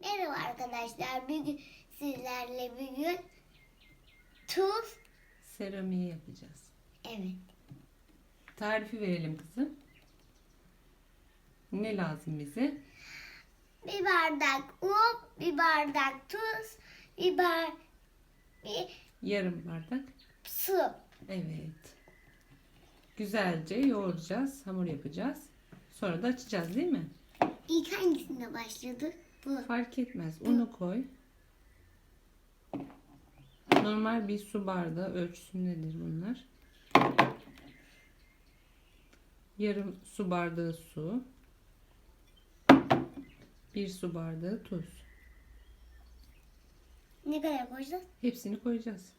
Merhaba arkadaşlar. Bugün sizlerle bugün tuz. Seramiği yapacağız. Evet. Tarifi verelim kızım. Ne lazım bize? Bir bardak un, bir bardak tuz, bir bar bir Yarım bardak. su. Evet. Güzelce yoğuracağız. Hamur yapacağız. Sonra da açacağız değil mi? İlk hangisine başladık? Bu. Fark etmez. Unu koy. Normal bir su bardağı ölçüsündedir bunlar. Yarım su bardağı su. Bir su bardağı tuz. Ne kadar koyacağız? Hepsini koyacağız.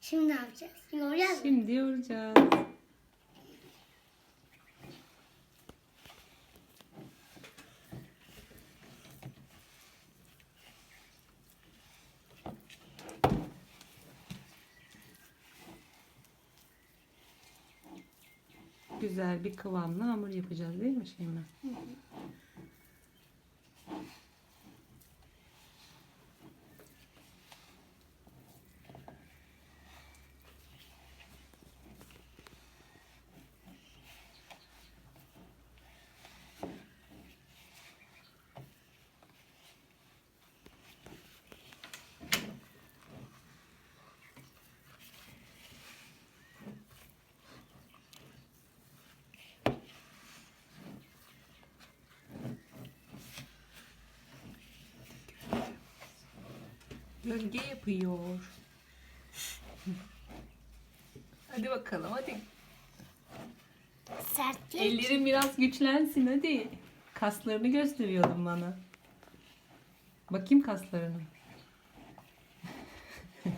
Şimdi ne yapacağız? Yoğuracağız mı? Şimdi yoğuracağız. Güzel bir kıvamlı hamur yapacağız değil mi Şeyma? Gölge yapıyor. Hadi bakalım hadi. Sert değil. Ellerin biraz güçlensin hadi. Kaslarını gösteriyordun bana. Bakayım kaslarını.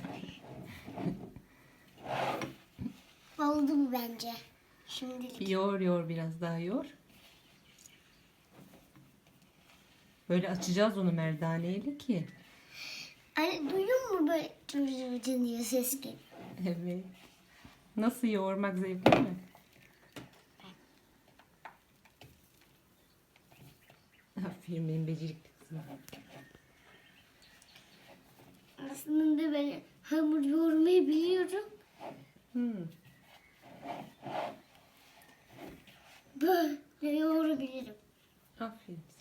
Oldu bu bence. Şimdilik. Yoğur yoğur biraz daha yoğur. Böyle açacağız onu merdaneyle ki. Anne duyuyor musun böyle cır cır cır diye ses geliyor? Evet. Nasıl yoğurmak zevkli mi? Aferin benim becerikli kızım. Aslında ben hamur yoğurmayı biliyorum. Hmm. Böyle yoğurabilirim. Aferin.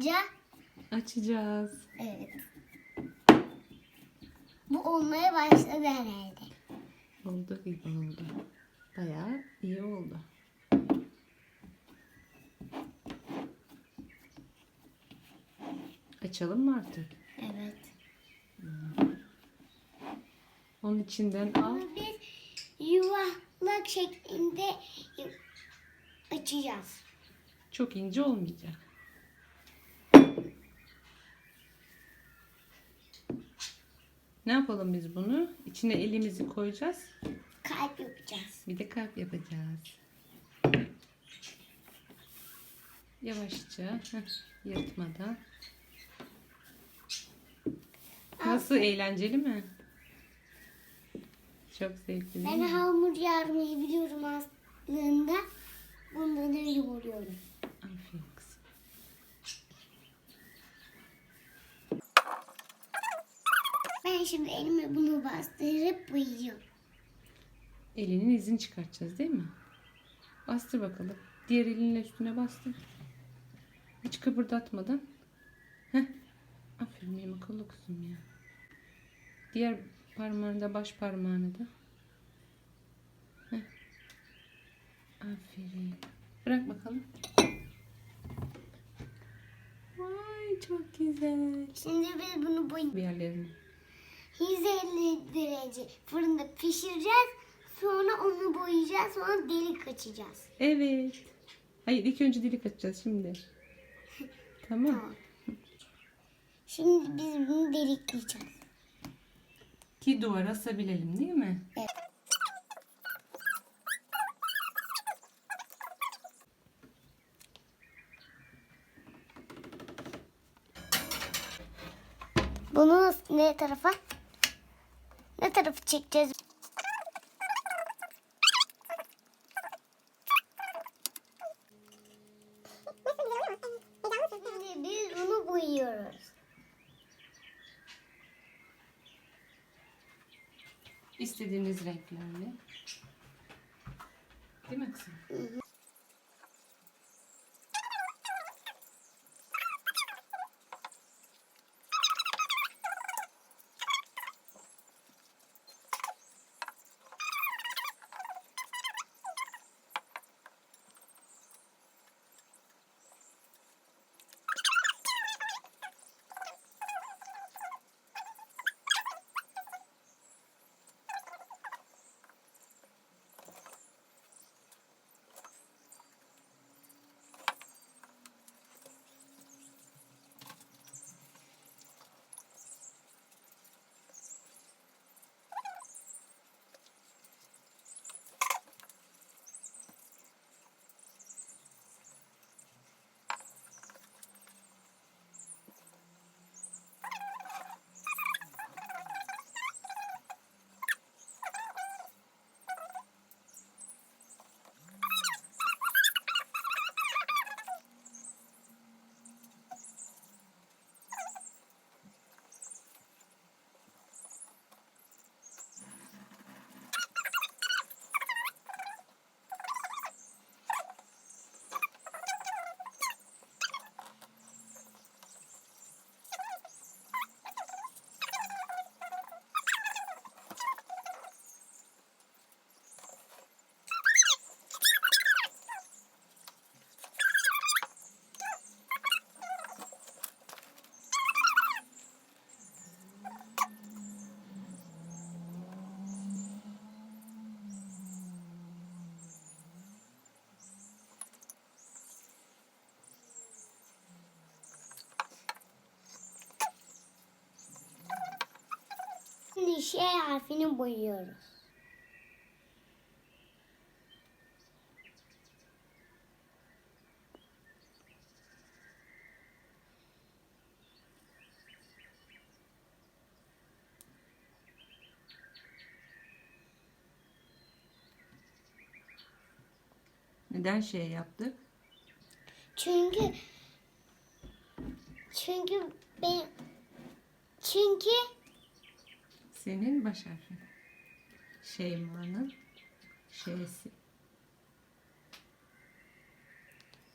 Alınca Açacağız. evet. Bu olmaya başladı herhalde. Oldu gibi oldu. Bayağı iyi oldu. Açalım mı artık? Evet. Onun içinden al. Bunu biz yuvarlak şeklinde açacağız. Çok ince olmayacak. Ne yapalım biz bunu? İçine elimizi koyacağız. Kalp yapacağız. Bir de kalp yapacağız. Yavaşça, yırtmadan. Nasıl eğlenceli mi? Çok zevkli değil Ben mi? hamur yarmayı biliyorum aslında. Bundan da yoğuruyorum. Aferin kızım. Ben şimdi elime bunu bastırıp boyayacağım. Elinin izini çıkartacağız değil mi? Bastır bakalım. Diğer elinle üstüne bastır. Hiç kıpırdatmadan. Heh. Aferin benim akıllı kızım ya. Diğer parmağını da baş parmağını da. Heh. Aferin. Bırak bakalım. Vay çok güzel. Şimdi biz bunu boy Bir yerlerini. 150 derece fırında pişireceğiz. Sonra onu boyayacağız. Sonra delik açacağız. Evet. Hayır ilk önce delik açacağız şimdi. Tamam. tamam. Şimdi biz bunu delikleyeceğiz. Ki duvara asabilelim değil mi? Evet. Bunu ne tarafa? Ne tarafı çekeceğiz? Biz bunu boyuyoruz. İstediğiniz renklerle. Şey harfini boyuyoruz. Neden şey yaptık? Çünkü çünkü ben çünkü Senin baş harfin. Şeyma'nın şeysi.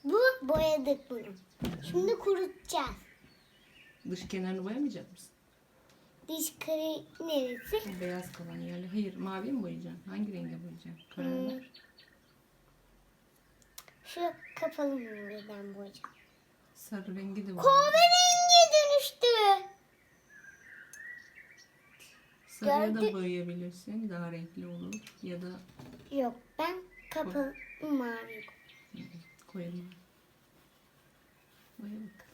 bu boyadık bunu. Şimdi kurutacağız. Dış kenarını boyamayacak mısın? Diş kare neresi? Beyaz kalan yerli. Hayır mavi mi boyayacaksın? Hangi renge boyayacaksın? Karar ver. Şu kapalı mumyadan boyayacağım. Sarı rengi de boya. Kahverengi dönüştü. Sarıya da Gördük. boyayabilirsin. Daha renkli olur. Ya da Yok ben kapalı mavi. koyalım. Boya bak.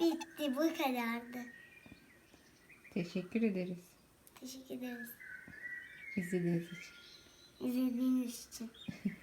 Bitti bu kadardı. Teşekkür ederiz Teşekkür ederiz izlediğiniz için. izlediğiniz için.